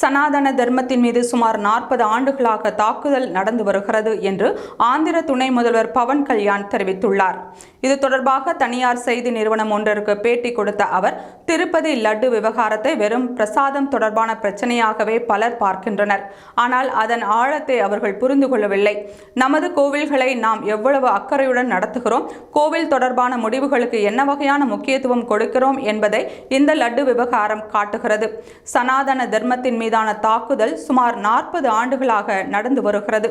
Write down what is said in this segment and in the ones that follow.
சனாதன தர்மத்தின் மீது சுமார் நாற்பது ஆண்டுகளாக தாக்குதல் நடந்து வருகிறது என்று ஆந்திர துணை முதல்வர் பவன் கல்யாண் தெரிவித்துள்ளார். இது தொடர்பாக தனியார் செய்தி நிறுவனம் ஒன்றிற்கு பேட்டி கொடுத்த அவர் திருப்பதி லட்டு விவகாரத்தை வெறும் பிரசாதம் தொடர்பான பிரச்சனையாகவே பலர் பார்க்கின்றனர். ஆனால் அதன் ஆழத்தை அவர்கள் புரிந்து கொள்ளவில்லை. நமது கோவில்களை நாம் எவ்வளவு அக்கறையுடன் நடத்துகிறோம் கோவில் தொடர்பான முடிவுகளுக்கு என்ன வகையான முக்கியத்துவம் கொடுக்கிறோம் என்பதை இந்த லட்டு விவகாரம் காட்டுகிறது. சனாதன தர்மத்தின் மீதான தாக்குதல் சுமார் நாற்பது ஆண்டுகளாக நடந்து வருகிறது.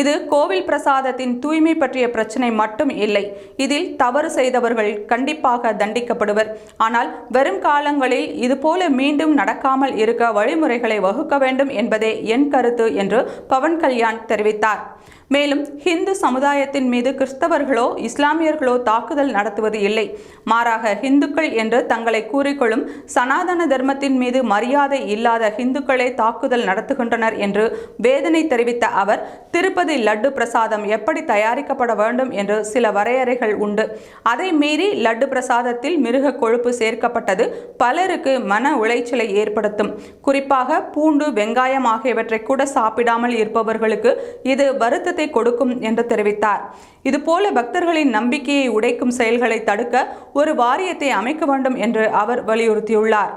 இது கோவில் பிரசாதத்தின் தூய்மை பற்றிய பிரச்சனை மட்டும் இல்லை இதில் தவறு செய்தவர்கள் கண்டிப்பாக தண்டிக்கப்படுவர். ஆனால் வரும் காலங்களில் இதுபோல மீண்டும் நடக்காமல் இருக்க வழிமுறைகளை வகுக்க வேண்டும் என்பதே என் கருத்து என்று பவன் கல்யாண் தெரிவித்தார். மேலும் ஹிந்து சமுதாயத்தின் மீது கிறிஸ்தவர்களோ இஸ்லாமியர்களோ தாக்குதல் நடத்துவது இல்லை. மாறாக ஹிந்துக்கள் என்று தங்களை கூறிக்கொள்ளும் சனாதன தர்மத்தின் மீது மரியாதை இல்லாத ஹிந்துக்களே தாக்குதல் நடத்துகின்றனர் என்று வேதனை தெரிவித்த அவர் திருப்பதி லட்டு பிரசாதம் எப்படி தயாரிக்கப்பட வேண்டும்? என்று சில வரையறைகள் உண்டு. அதை மீறி லட்டு பிரசாதத்தில் மிருக கொழுப்பு சேர்க்கப்பட்டது பலருக்கு மன உளைச்சலை ஏற்படுத்தும். குறிப்பாக பூண்டு வெங்காயம் ஆகியவற்றை கூட சாப்பிடாமல் இருப்பவர்களுக்கு இது வருத்தத்தை கொடுக்கும் என்று தெரிவித்தார். இதுபோல பக்தர்களின் நம்பிக்கையை உடைக்கும் செயல்களை தடுக்க ஒரு வாரியத்தை அமைக்க வேண்டும் என்று அவர் வலியுறுத்தியுள்ளார்.